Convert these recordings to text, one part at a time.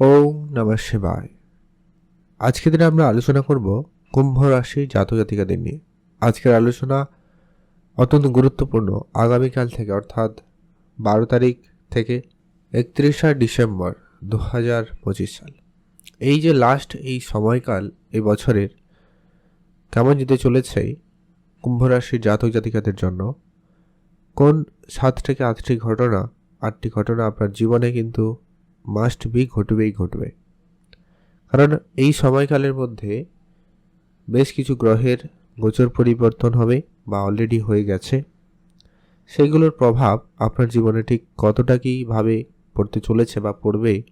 ওম নমঃ শিবায়। আজকের দিনে আমরা আলোচনা করব কুম্ভ রাশি জাতক জাতিকাদের নিয়ে। আজকের আলোচনা অত্যন্ত গুরুত্বপূর্ণ আগামীকাল থেকে, অর্থাৎ বারো তারিখ থেকে একত্রিশে ডিসেম্বর দু হাজার পঁচিশ সাল। এই যে লাস্ট এই সময়কাল, এই বছরের কেমন যেতে চলেছে কুম্ভ রাশির জাতক জাতিকাদের জন্য? কোন সাত থেকে আটটি ঘটনা আটটি ঘটনা আপনার জীবনে কিন্তু মাস্ট বি ঘটবেই ঘটবে। কারণ এই সময়কালের মধ্যে বেশ কিছু গ্রহের গোচর পরিবর্তন হবে বা অলরেডি হয়ে গেছে। সেগুলোর প্রভাব আপনার জীবনে ঠিক কতটা কীভাবে পড়তে চলেছে বা পড়বে,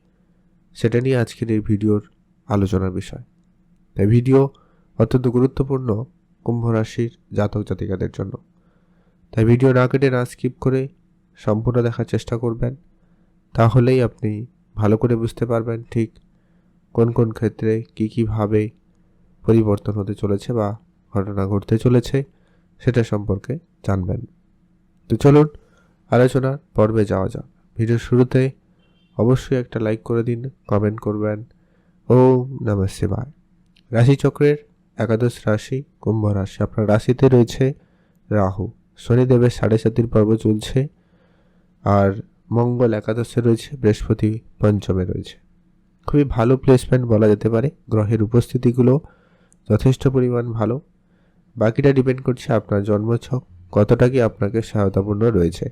সেটা নিয়ে আজকের এই ভিডিওর আলোচনার বিষয়। তাই ভিডিও অত্যন্ত গুরুত্বপূর্ণ কুম্ভ রাশির জাতক জাতিকাদের জন্য। তাই ভিডিও না কেটে না স্কিপ করে সম্পূর্ণ দেখার চেষ্টা করবেন, তাহলেই আপনি ভালো করে বুঝতে পারবেন ঠিক কোন কোন ক্ষেত্রে কী কীভাবে পরিবর্তন হতে চলেছে বা ঘটনা ঘটতে চলেছে সেটা সম্পর্কে জানবেন। তো চলুন আলোচনার পর্বে যাওয়া যাক। ভিডিওর শুরুতে অবশ্যই একটা লাইক করে দিন, কমেন্ট করবেন ও নমঃ শিবায়। রাশিচক্রের একাদশ রাশি কুম্ভ রাশি। আপনার রাশিতে রয়েছে রাহু। শনিদেবের সাড়ে সাতির পর্ব চলছে আর মঙ্গল একাদশে রয়েছে, বৃহস্পতি পঞ্চমে রয়েছে। খুবই ভালো প্লেসমেন্ট বলা যেতে পারে। গ্রহের উপস্থিতিগুলো যথেষ্ট পরিমাণ ভালো। বাকিটা ডিপেন্ড করছে আপনার জন্মছক, কতটা কি আপনাকে সহায়তাপূর্ণ রয়েছে।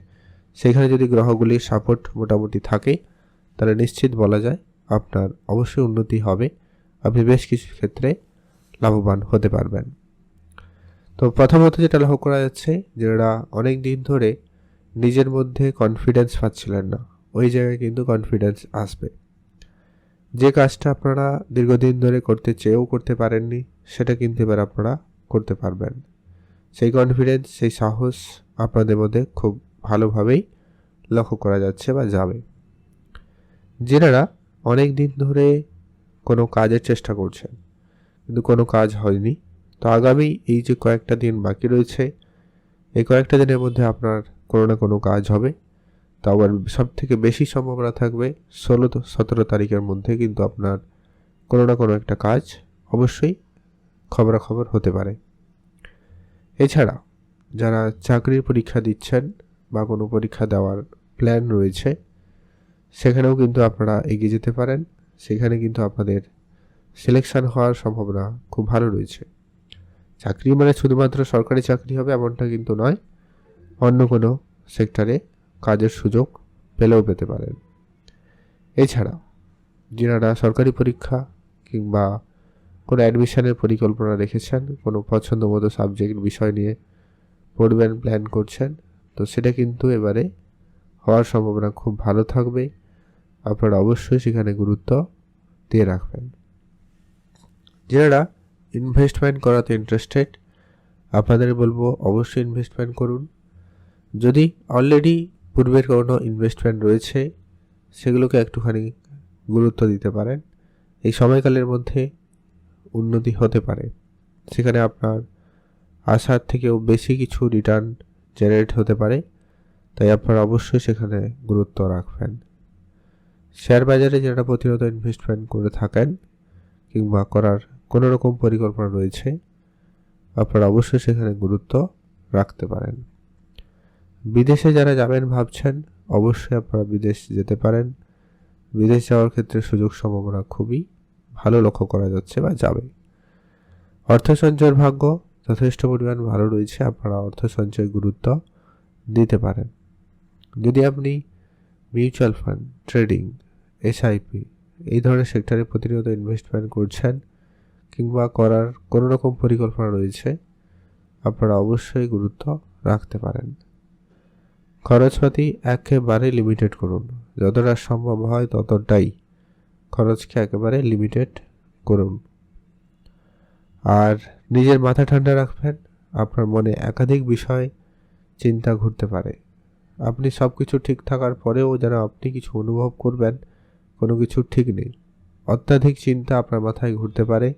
সেখানে যদি গ্রহগুলির সাপোর্ট মোটামুটি থাকে, তাহলে নিশ্চিত বলা যায় আপনার অবশ্যই উন্নতি হবে। আপনি বেশ কিছু ক্ষেত্রে লাভবান হতে পারবেন। তো প্রথমত যেটা লক্ষ্য করা যাচ্ছে যারা অনেক দিন ধরে নিজের মধ্যে কনফিডেন্স পাচ্ছিলেন না। ওই জায়গায় কিন্তু কনফিডেন্স আসবে। যে কাজটা আপনারা দীর্ঘদিন ধরে করতে চেয়েও করতে পারেননি, সেটা কিন্তু এবার আপনারা করতে পারবেন। সেই কনফিডেন্স সেই সাহস আপনাদের মধ্যে খুব ভালোভাবেই লক্ষ্য করা যাচ্ছে বা যাবে। যেনারা অনেক দিন ধরে কোনো কাজের চেষ্টা করছেন, কিন্তু কোনো কাজ হয়নি, তো আগামী এই যে কয়েকটা দিন বাকি রয়েছে, এই কয়েকটা দিনের মধ্যে আপনার কোনো না কোনো কাজ হবে। তো আবার সব থেকে বেশি সম্ভাবনা থাকবে ষোলো সতেরো তারিখের মধ্যে কিন্তু আপনার কোনো না কোনো একটা কাজ অবশ্যই খবরাখবর হতে পারে। এছাড়া যারা চাকরির পরীক্ষা দিচ্ছেন বা কোনো পরীক্ষা দেওয়ার প্ল্যান রয়েছে, সেখানেও কিন্তু আপনারা এগিয়ে যেতে পারেন। সেখানে কিন্তু আপনাদের সিলেকশান হওয়ার সম্ভাবনা খুব ভালো রয়েছে। চাকরি মানে শুধুমাত্র সরকারি চাকরি হবে এমনটা কিন্তু নয় অন্য কোনো সেক্টরে কাজের সুযোগ পেলেও পেতে পারেন। এছাড়া যারা সরকারি পরীক্ষা কিংবা কোনো অ্যাডমিশনের পরিকল্পনা রেখেছেন, কোনো পছন্দ মতো সাবজেক্ট বিষয় নিয়ে পড়বেন, প্ল্যান করছেন, তো সেটা কিন্তু এবারে হওয়ার সম্ভাবনা খুব ভালো থাকবে। আপনারা অবশ্যই সেখানে গুরুত্ব দিয়ে রাখবেন। যারা ইনভেস্টমেন্ট করাতে ইন্টারেস্টেড আপনাদের বলব অবশ্যই ইনভেস্টমেন্ট করুন। যদি অলরেডি পূর্বের কোনো ইনভেস্টমেন্ট রয়েছে, সেগুলোকে একটুখানি গুরুত্ব দিতে পারেন। এই সময়কালের মধ্যে উন্নতি হতে পারে। সেখানে আপনার আশার থেকেও বেশি কিছু রিটার্ন জেনারেট হতে পারে। তাই আপনারা অবশ্যই সেখানে গুরুত্ব রাখবেন। শেয়ার বাজারে যারা প্রতিরোধ ইনভেস্টমেন্ট করে থাকেন কিংবা করার কোনো রকম পরিকল্পনা রয়েছে, আপনারা অবশ্যই সেখানে গুরুত্ব রাখতে পারেন। বিদেশে যারা যাবেন ভাবছেন, অবশ্যই আপনারা বিদেশ যেতে পারেন। বিদেশ যাওয়ার ক্ষেত্রে সুযোগ সম্ভাবনা খুবই ভালো লক্ষ্য করা যাচ্ছে বা যাবে। অর্থ সঞ্চয়ের ভাগ্য যথেষ্ট পরিমাণ ভালো রয়েছে, আপনারা অর্থ সঞ্চয় গুরুত্ব দিতে পারেন। যদি আপনি মিউচুয়াল ফান্ড, ট্রেডিং, এসআইপি এই ধরনের সেক্টরে প্রতিনিয়ত ইনভেস্টমেন্ট করছেন কিংবা করার কোনো রকম পরিকল্পনা রয়েছে, আপনারা অবশ্যই গুরুত্ব রাখতে পারেন। খরচপাতি একেবারে লিমিটেড করুন। যতটা সম্ভব হয় ততটাই খরচকে একেবারে লিমিটেড করুন। আর নিজের মাথা ঠান্ডা রাখবেন, আপনার মনে একাধিক বিষয়, চিন্তা ঘুরতে পারে। আপনি সব কিছু ঠিক থাকার পরেও যেন আপনি কিছু অনুভব করবেন, কোনো কিছু ঠিক নেই। অত্যাধিক চিন্তা আপনার মাথায় ঘুরতে পারে।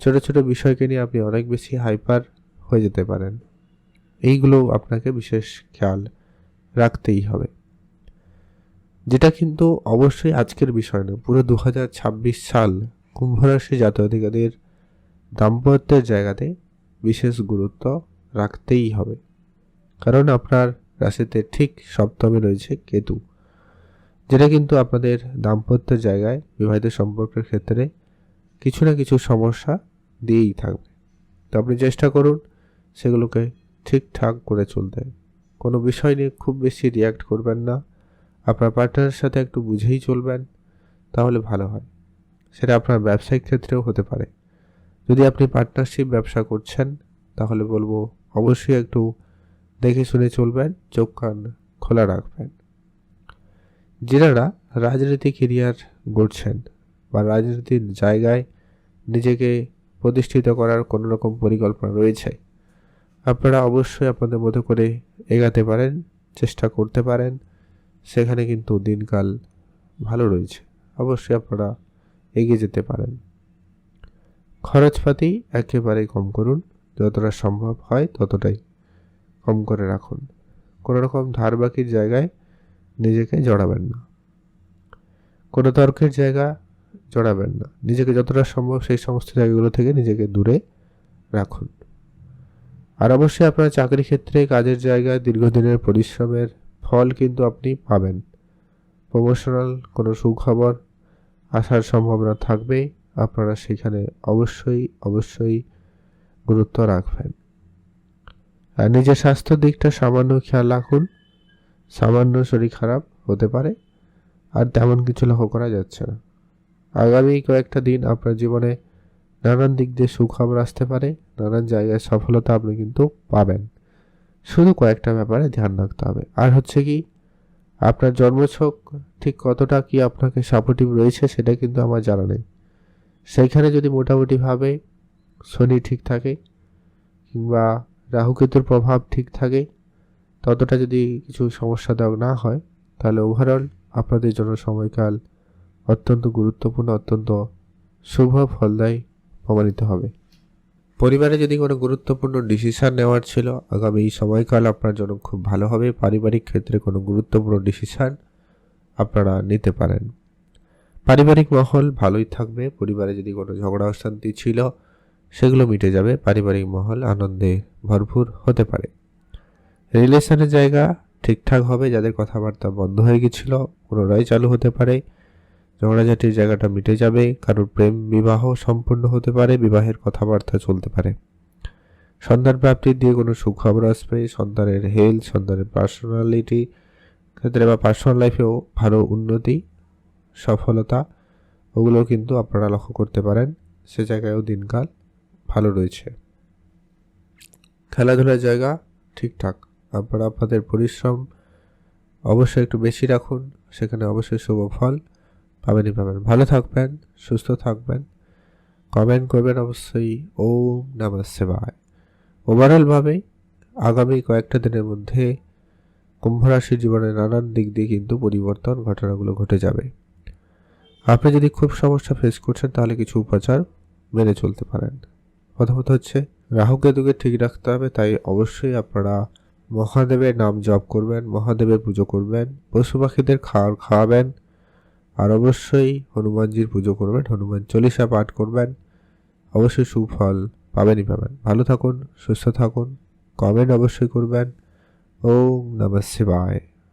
ছোট ছোট বিষয়কে নিয়ে আপনি অনেক বেশি হাইপার হয়ে যেতে পারেন। এইগুলো আপনাকে বিশেষ খেয়াল রাখতেই হবে। যেটা কিন্তু অবশ্যই আজকের বিষয় না। পুরো দু হাজার ছাব্বিশ সাল কুম্ভ রাশি জাতকাদের দাম্পত্যের জায়গাতে বিশেষ গুরুত্ব রাখতেই হবে। কারণ আপনার রাশিতে ঠিক সপ্তমে রয়েছে কেতু। যেটা কিন্তু আপনাদের দাম্পত্যের জায়গায় বিবাহিত সম্পর্কের ক্ষেত্রে কিছু না কিছু সমস্যা দিয়েই থাকবে। তো আপনি চেষ্টা করুন সেগুলোকে ঠিকঠাক করে চলতে। কোনো বিষয় নিয়ে খুব বেশি রিয়াক্ট করবেন না। আপনার পার্টনারের সাথে একটু বুঝেই চলবেন, তাহলে ভালো হয়। সেটা আপনার ব্যবসায়িক ক্ষেত্রেও হতে পারে। যদি আপনি পার্টনারশিপ ব্যবসা করছেন, তাহলে বলব অবশ্যই একটু দেখে শুনে চলবেন, চোখ কান খোলা রাখবেন। যারা রাজনীতি কেরিয়ার গড়ছেন বা রাজনীতির জায়গায় নিজেকে প্রতিষ্ঠিত করার কোনো রকম পরিকল্পনা রয়েছে আপনারা অবশ্যই আপনাদের মতো করে এগাতে পারেন, চেষ্টা করতে পারেন। সেখানে কিন্তু দিনকাল ভালো রয়েছে। অবশ্যই আপনারা এগিয়ে যেতে পারেন। খরচপাতি একেবারেই কম করুন। যতটা সম্ভব হয় ততটাই কম করে রাখুন। কোনো রকম ধার বাকির জায়গায় নিজেকে জড়াবেন না। কোনো তর্কের জায়গা জড়াবেন না। নিজেকে যতটা সম্ভব সেই সমস্ত জায়গাগুলো থেকে নিজেকে দূরে রাখুন। আর অবশ্যই আপনার চাকরি ক্ষেত্রে কাজের জায়গায় দীর্ঘদিনের পরিশ্রমের ফল কিন্তু আপনি পাবেন। প্রমোশনাল কোনো সুখবর আসার সম্ভাবনা থাকবে আপনারা সেখানে অবশ্যই অবশ্যই গুরুত্ব রাখবেন। আর নিজের স্বাস্থ্য দিকটা সামান্য খেয়াল রাখুন। সামান্য শরীর খারাপ হতে পারে, আর তেমন কিছু লক্ষ্য করা যাচ্ছে না। আগামী কয়েকটা দিন আপনার জীবনে নানান দিক দিয়ে সুখবর আসতে পারে, নানান জায়গায় সফলতা আপনি কিন্তু পাবেন। শুধু কয়েকটা ব্যাপারে ধ্যান রাখতে হবে। আর হচ্ছে কি, আপনার জন্মছক ঠিক কতটা কি আপনাকে সাপোর্টিভ রয়েছে সেটা কিন্তু আমার জানা নেই। সেইখানে যদি মোটামুটিভাবে শনি ঠিক থাকে কিংবা রাহুকেতুর প্রভাব ঠিক থাকে, ততটা যদি কিছু সমস্যাদায়ক না হয়, তাহলে ওভারঅল আপনাদের জন্য সময়কাল অত্যন্ত গুরুত্বপূর্ণ, অত্যন্ত শুভ ফলদায়ী প্রমাণিত হবে। পরিবারে যদি কোনো গুরুত্বপূর্ণ ডিসিশন নেওয়ার ছিল, আগামী এই সময়কাল আপনার জন্য খুব ভালো হবে। পারিবারিক ক্ষেত্রে কোনো গুরুত্বপূর্ণ ডিসিশন আপনারা নিতে পারেন। পারিবারিক মহল ভালোই থাকবে। পরিবারে যদি কোনো ঝগড়া অশান্তি ছিল, সেগুলো মিটে যাবে। পারিবারিক মহল আনন্দে ভরপুর হতে পারে। রিলেশনের জায়গা ঠিকঠাক হবে। যাদের কথাবার্তা বন্ধ হয়ে গেছিল, পুনরায় চালু হতে পারে। ঝগড়াঝাটির জায়গাটা মিটে যাবে কারোর প্রেম বিবাহ সম্পূর্ণ হতে পারে, বিবাহের কথাবার্তা চলতে পারে। সন্তান প্রাপ্তির দিয়ে কোনো সুখবর আসবে, সন্তানের হেলথ সন্তানের পার্সোনালিটি ক্ষেত্রে বা পার্সোনাল লাইফেও ভালো উন্নতি, সফলতা ওগুলো কিন্তু আপনারা লক্ষ্য করতে পারেন। সে জায়গায়ও দিনকাল ভালো রয়েছে। খেলাধুলার জায়গা ঠিকঠাক। আপনারা আপনাদের পরিশ্রম অবশ্যই একটু বেশি রাখুন, সেখানে অবশ্যই শুভ ফল। পাবেনই পাবেন। ভালো থাকবেন, সুস্থ থাকবেন। কমেন্ট করবেন অবশ্যই। ওম নমঃ শিবায়। ওভারঅলভাবে আগামী কয়েকটা দিনের মধ্যে কুম্ভ রাশির জীবনে নানান দিক দিয়ে কিন্তু পরিবর্তন ঘটনাগুলো ঘটে যাবে। আপনি যদি খুব সমস্যা ফেস করছেন, তাহলে কিছু উপাচার মেনে চলতে পারেন। প্রথমত হচ্ছে রাহু কেতুকে ঠিক রাখতে হবে, তাই অবশ্যই আপনারা মহাদেবের নাম জপ করবেন, মহাদেবের পুজো করবেন, পশু পাখিদের খাওয়ার খাওয়াবেন আর অবশ্যই হনুমানজির পুজো করবেন, হনুমান চল্লিশা পাঠ করবেন। অবশ্যই সুফল পাবেনই পাবেন। ভালো থাকুন, সুস্থ থাকুন কমেন্ট অবশ্যই করবেন। ও নমঃ শিবায়।